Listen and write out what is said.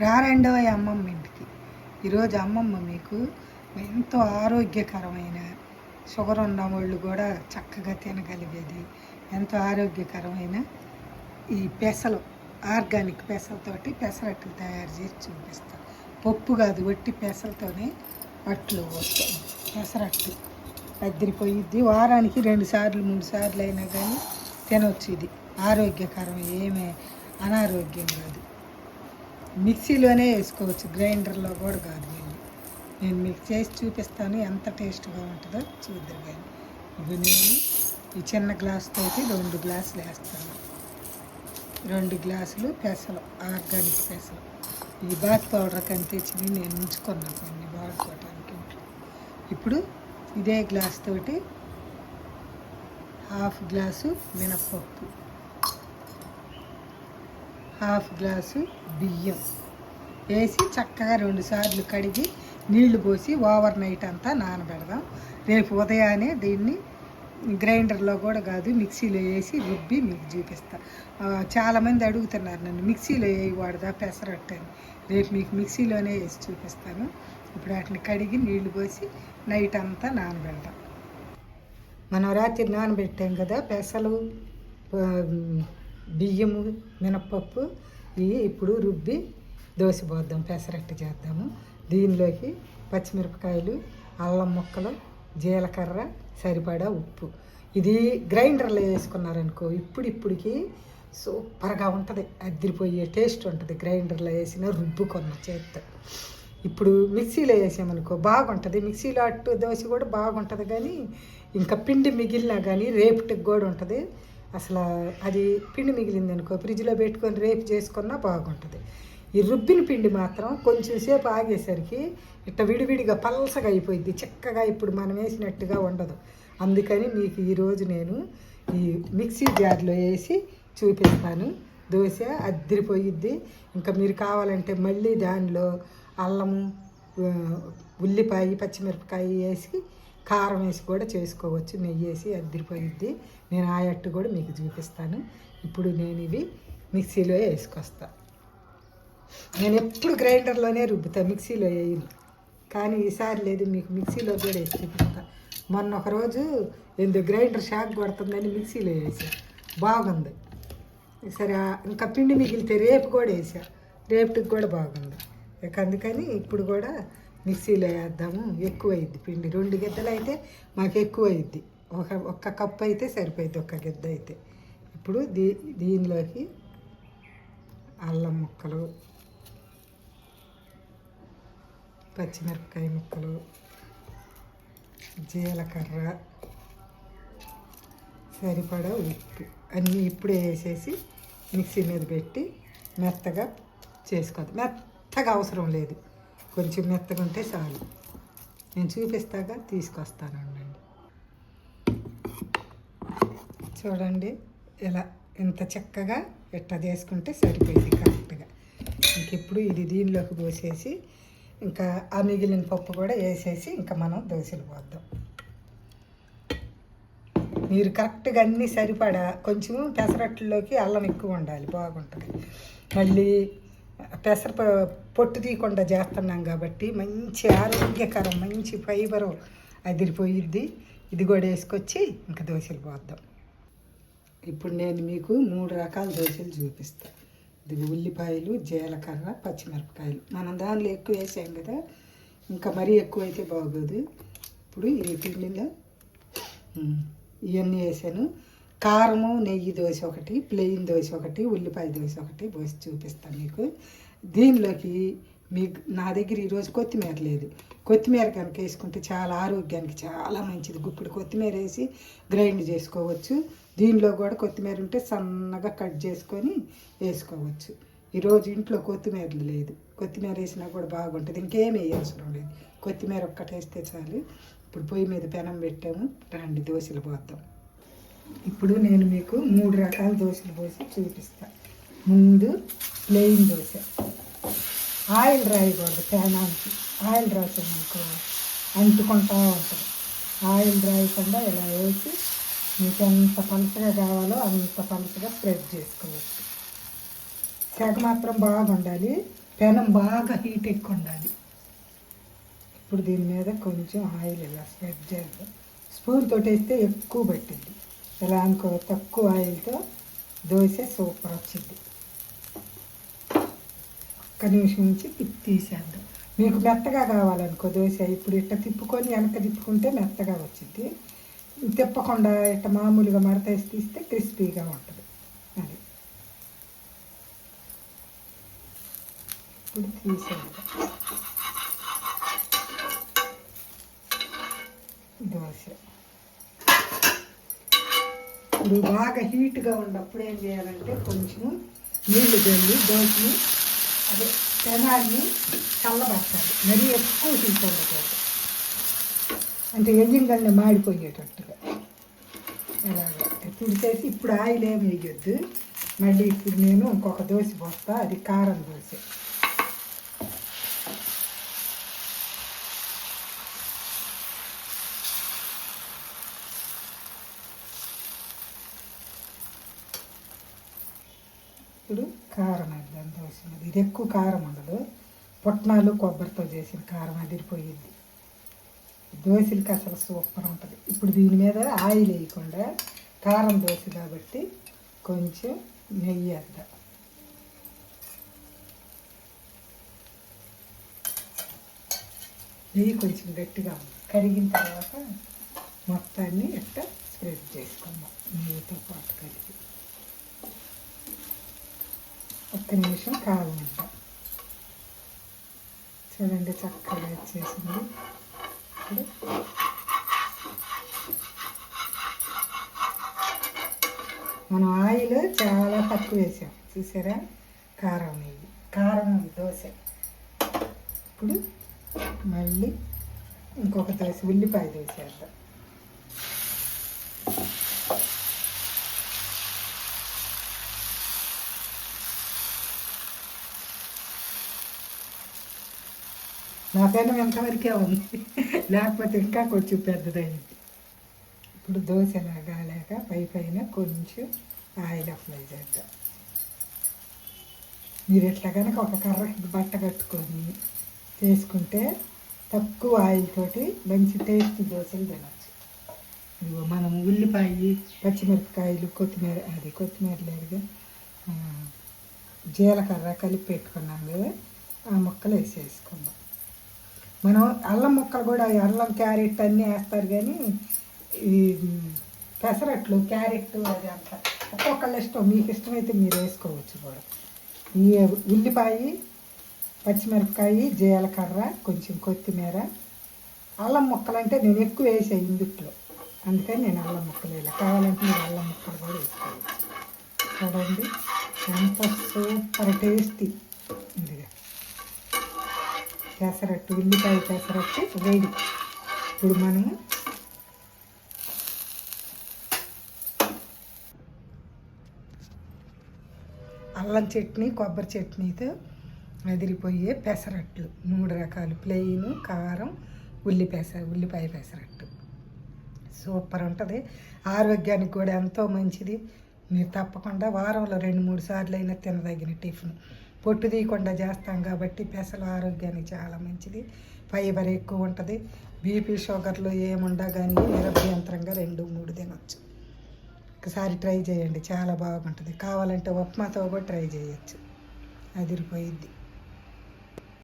రారండో అమ్మమ్మ ఇంటికి. ఈరోజు అమ్మమ్మ మీకు ఎంతో ఆరోగ్యకరమైన షుగర్ ఉన్న వాళ్ళు కూడా చక్కగా తినగలిగేది. ఎంతో ఆరోగ్యకరమైన ఈ పెసలు ఆర్గానిక్ పెసలతోటి పెసరట్లు తయారు చేసి చూపిస్తాం. పప్పు కాదు వట్టి పెసలతోనే అట్లు వస్తాయి పెసరట్టు అద్దరిపోయిద్ది వారానికి రెండు సార్లు మూడు సార్లు అయినా కానీ తినొచ్చు ఇది. ఆరోగ్యకరం ఏమే అనారోగ్యం కాదు. మిక్సీలోనే వేసుకోవచ్చు గ్రైండర్లో కూడా కాదు వీళ్ళు. నేను మీకు చేసి చూపిస్తాను ఎంత టేస్ట్గా ఉంటుందో చూద్దరు కానీ ఇవి నేను ఈ చిన్న గ్లాస్ తోటి రెండు గ్లాసులు వేస్తాను. రెండు గ్లాసులు పెసలు ఆర్గానిక్ పెసలు. ఈ బాత్ పౌడర్ కనిపించింది నేను ఉంచుకున్నాను కొన్ని వాడుకోవడానికి ఇంట్లో. ఇప్పుడు ఇదే గ్లాస్ తోటి హాఫ్ గ్లాసు మినప్పప్పు. హాఫ్ గ్లాసు బియ్యం. వేసి చక్కగా రెండు సార్లు కడిగి నీళ్ళు పోసి ఓవర్ నైట్ అంతా నానబెడదాం. రేపు ఉదయాన్నే దీన్ని గ్రైండర్లో కూడా కాదు మిక్సీలో వేసి రుబ్బి మీకు చూపిస్తా. చాలామంది అడుగుతున్నారు నన్ను మిక్సీలో వేయకూడదా పెసరట్టు అని. రేపు మీకు మిక్సీలోనే వేసి చూపిస్తాను. ఇప్పుడు వాటిని కడిగి నీళ్ళు పోసి నైట్ అంతా నానబెడదాం. మనం రాత్రి నానబెట్టాం కదా పెసలు బియ్యము మినప్పప్పు ఇవి ఇప్పుడు రుబ్బి దోశ పోద్దాం పెసరట్టు చేద్దాము. దీనిలోకి పచ్చిమిరపకాయలు అల్లం ముక్కలు జీలకర్ర సరిపడా ఉప్పు. ఇది గ్రైండర్లో వేసుకున్నారనుకో ఇప్పుడు ఇప్పటికి సూపర్గా ఉంటుంది. అద్దరిపోయే టేస్ట్ ఉంటుంది గ్రైండర్లో వేసిన రుబ్బుకున్న చేత్తో. ఇప్పుడు మిక్సీలో వేసామనుకో బాగుంటుంది. మిక్సీలో అట్టు దోశ కూడా బాగుంటుంది కానీ ఇంకా పిండి మిగిలినా కానీ రేపటికి కూడా ఉంటుంది. అసలు అది పిండి మిగిలింది అనుకో ఫ్రిడ్జ్లో పెట్టుకొని రేపు చేసుకున్నా బాగుంటుంది. ఈ రుబ్బిన పిండి మాత్రం కొంచెం సేపు ఆగేసరికి ఇట్ట విడివిడిగా పల్సగా అయిపోయింది చక్కగా ఇప్పుడు మనం వేసినట్టుగా ఉండదు. అందుకని మీకు ఈరోజు నేను ఈ మిక్సీ జార్లో వేసి చూపిస్తాను. దోశ అద్దరిపోయిద్ది. ఇంకా మీరు కావాలంటే మళ్ళీ దానిలో అల్లము ఉల్లిపాయ పచ్చిమిరపకాయ వేసి కారం వేసి కూడా చేసుకోవచ్చు. నెయ్యి వేసి అద్దరిపోయిద్ది నేను ఆ అట్టు కూడా మీకు చూపిస్తాను. ఇప్పుడు నేను ఇవి మిక్సీలో వేసుకొస్తా. నేను ఎప్పుడు గ్రైండర్లోనే రుబ్బుతా మిక్సీలో వేయను. కానీ ఈసారి లేదు మీకు మిక్సీలో కూడా వేసి చూపిస్తా. మొన్న ఒక రోజు ఎందుకు గ్రైండర్ షాక్ కొడుతుందని మిక్సీలో వేసా. బాగుంది. సరే ఇంకా పిండి మిగిలితే రేపు కూడా వేసా. రేపటికి కూడా బాగుంది. ఇక అందుకని ఇప్పుడు కూడా మిక్సీలో వేద్దాము ఎక్కువ పిండి. రెండు గిద్దలు అయితే మాకు ఎక్కువ ఒక ఒక్క కప్పు అయితే సరిపోయింది ఒక్క గిద్ద అయితే. ఇప్పుడు దీ దీనిలోకి అల్లం ముక్కలు పచ్చిమిరపకాయ ముక్కలు జీలకర్ర సరిపడా ఉప్పు అన్నీ ఇప్పుడే వేసేసి మిక్సీ మీద పెట్టి మెత్తగా చేసుకోవద్దు మెత్తగా అవసరం లేదు. కొంచెం మెత్తగా ఉంటే చాలు. నేను చూపిస్తాగా తీసుకొస్తాను అండి. చూడండి ఇలా ఇంత చక్కగా ఇట్ట చేసుకుంటే సరిపోయింది కరెక్ట్గా. ఇంకెప్పుడు ఇది దీనిలోకి పోసేసి ఇంకా ఆ మిగిలిన పప్పు కూడా వేసేసి ఇంకా మనం దోశలు పోద్దాం. మీరు కరెక్ట్గా అన్నీ సరిపడా కొంచెం పెసరట్లలోకి అల్లం ఎక్కువ ఉండాలి బాగుంటుంది. మళ్ళీ పెసర పొట్టు తీయకుండా చేస్తున్నాం కాబట్టి మంచి ఆరోగ్యకరం మంచి ఫైబరు అదిరిపోయిద్ది. ఇది కూడా వేసుకొచ్చి ఇంకా దోశలు పోద్దాం. ఇప్పుడు నేను మీకు మూడు రకాల దోశలు చూపిస్తాను ఇది ఉల్లిపాయలు జీలకర్ర పచ్చిమిరపకాయలు. మనం దానిలో ఎక్కువ వేసాం కదా ఇంకా మరీ ఎక్కువ అయితే బాగోదు. ఇప్పుడు ఈ పిండిలో ఇవన్నీ వేసాను. కారము నెయ్యి దోశ ఒకటి ప్లెయిన్ దోశ ఒకటి ఉల్లిపాయ దోశ ఒకటి పోసి చూపిస్తాను మీకు. దీనిలోకి మీకు నా దగ్గర ఈరోజు కొత్తిమీర లేదు. కొత్తిమీర కనుక వేసుకుంటే చాలా ఆరోగ్యానికి చాలా మంచిది. గుప్పుడు కొత్తిమీర వేసి గ్రైండ్ చేసుకోవచ్చు. దీనిలో కూడా కొత్తిమీర ఉంటే సన్నగా కట్ చేసుకొని వేసుకోవచ్చు. ఈరోజు ఇంట్లో కొత్తిమీర లేదు. కొత్తిమీర వేసినా కూడా బాగుంటుంది. ఇంకేమి అవసరం లేదు. కొత్తిమీర ఒక్కటేస్తే చాలు. ఇప్పుడు పొయ్యి మీద పెనం పెట్టాము. రండి దోశలు పోద్దాం. ఇప్పుడు నేను మీకు మూడు రకాల దోశలు పోసి చూపిస్తాను ముందు ప్లెయిన్ దోశ. ఆయిల్ రాయకూడదు పెనానికి ఆయిల్ రాసామనుకో అంటుకుంటా ఉంటుంది. ఆయిల్ రాయకుండా ఇలా వేసి మీకు ఎంత పలుచగా కావాలో అంత పలుచగా స్ప్రెడ్ చేసుకోవచ్చు. సెగ మాత్రం బాగా ఉండాలి. పెనం బాగా హీట్ ఎక్కువ ఉండాలి. ఇప్పుడు దీని మీద కొంచెం ఆయిల్ ఇలా స్ప్రెడ్ చేద్దాం. స్పూన్ తోటేస్తే ఎక్కువ పట్టింది ఇలా అనుకో తక్కువ ఆయిల్తో దోశ సూపర్ వచ్చింది. ఒక్క నిమిషం నుంచి తిప్పి తీసేద్దాం. మీకు మెత్తగా కావాలనుకో దోశ. ఇప్పుడు ఇట్ట తిప్పుకొని వెనక తిప్పుకుంటే మెత్తగా వచ్చింది. తిప్పకుండా ఇట్ట మామూలుగా మడతేసి తీస్తే క్రిస్పీగా ఉంటుంది. అది. ఇప్పుడు తీసేద్దాం. దోశ. ఇప్పుడు బాగా హీట్గా ఉన్నప్పుడు ఏం చేయాలంటే కొంచెం నీళ్ళు చల్లి దోశని అదే పెనాన్ని చల్లబట్టాలి మరీ ఎక్కువ హీట్ ఉండకూడదు. అంటే ఎయ్యంగానే మాడిపోయేటట్టుగా. అలాగే తుడిచేసి ఇప్పుడు ఆయిల్ ఏమి వేయొద్దు. మళ్ళీ ఇప్పుడు నేను ఇంకొక దోశ పోస్తా అది కారం దోశ. ఇప్పుడు కారం వేద్దాం దోశ ఇది ఎక్కువ కారం ఉండదు. పుట్నాలు కొబ్బరితో చేసిన కారం అదిరిపోయింది దోశలకి అసలు సూపర్ ఉంటుంది. ఇప్పుడు దీని మీద ఆయిల్ వేయకుండా కారం దోశ కాబట్టి కొంచెం నెయ్యి వేద్దాం నెయ్యి కొంచెం గట్టిగా ఉంది. కరిగిన తర్వాత మొత్తాన్ని ఇట్ట స్ప్రెడ్ చేసుకుందాం. నెయ్యితో పాటు కలిపి. ఒక్క నిమిషం కావాలంట. చూడండి చక్కగా వచ్చేసింది. ఇప్పుడు మనం ఆయిల్ చాలా తక్కువ వేసాం. చూసారా? కారం నెయ్యి. కారం దోశ. ఇప్పుడు మళ్ళీ ఇంకొక దోశ ఉల్లిపాయ దోశ వేద్దాం. నా పెనం ఎంతవరకే ఉంది. లేకపోతే ఇంకా కొంచెం పెద్దదైంది. ఇప్పుడు దోశ లాగాలేక పై పైన కొంచెం ఆయిల్ అప్లై చేద్దాం. మీరు ఎట్లా కనుక ఒక కర్ర బట్ట కట్టుకొని చేసుకుంటే తక్కువ ఆయిల్ తోటి మంచి టేస్ట్ దోశలు తినచ్చు. ఇదిగో మనం ఉల్లిపాయ పచ్చిమిరపకాయలు కొత్తిమీర అది కొత్తిమీర లేదుగా జీలకర్ర కలిపి పెట్టుకున్నాం కదా ఆ ముక్కలు వేసేసుకుందాం. మనం అల్లం ముక్కలు కూడా అల్లం క్యారెట్ అన్నీ వేస్తారు కానీ ఈ పెసరట్లు క్యారెట్ అది అంత. ఒక్కొక్కళ్ళ ఇష్టం మీకు ఇష్టమైతే మీరు వేసుకోవచ్చు కూడా. ఈ ఉల్లిపాయ పచ్చిమిరపకాయ జీలకర్ర కొంచెం కొత్తిమీర. అల్లం ముక్కలు అంటే నేను ఎక్కువ వేసాను ఇందుట్లో అందుకని నేను అల్లం ముక్కలు వేయాలి. కావాలంటే మీరు అల్లం ముక్కలు కూడా వేసుకోవచ్చు. చూడండి ఎంత సూపర్ టేస్టీ. పెసరట్టు ఉల్లిపాయ పెసరట్టు వేడి. ఇప్పుడు మనము అల్లం చట్నీ కొబ్బరి చట్నీతో అదిరిపోయే పెసరట్లు మూడు రకాలు ప్లెయిన్ కారం ఉల్లి పెస ఉల్లిపాయ పెసరట్టు. సూపర్ ఉంటుంది. ఆరోగ్యానికి కూడా ఎంతో మంచిది. మీరు తప్పకుండా వారంలో రెండు మూడు సార్లు అయినా తినదగిన టిఫిన్. పొట్టు తీయకుండా చేస్తాం కాబట్టి పెసలు ఆరోగ్యానికి చాలా మంచిది. ఫైబర్ ఎక్కువ ఉంటుంది. బీపీ షుగర్లు ఏముండా కానీ నిరభ్యంతరంగా రెండు మూడు తినొచ్చు. ఒకసారి ట్రై చేయండి. చాలా బాగుంటుంది. కావాలంటే ఉప్మాతో కూడా ట్రై చేయొచ్చు. అదిరిపోయిద్ది.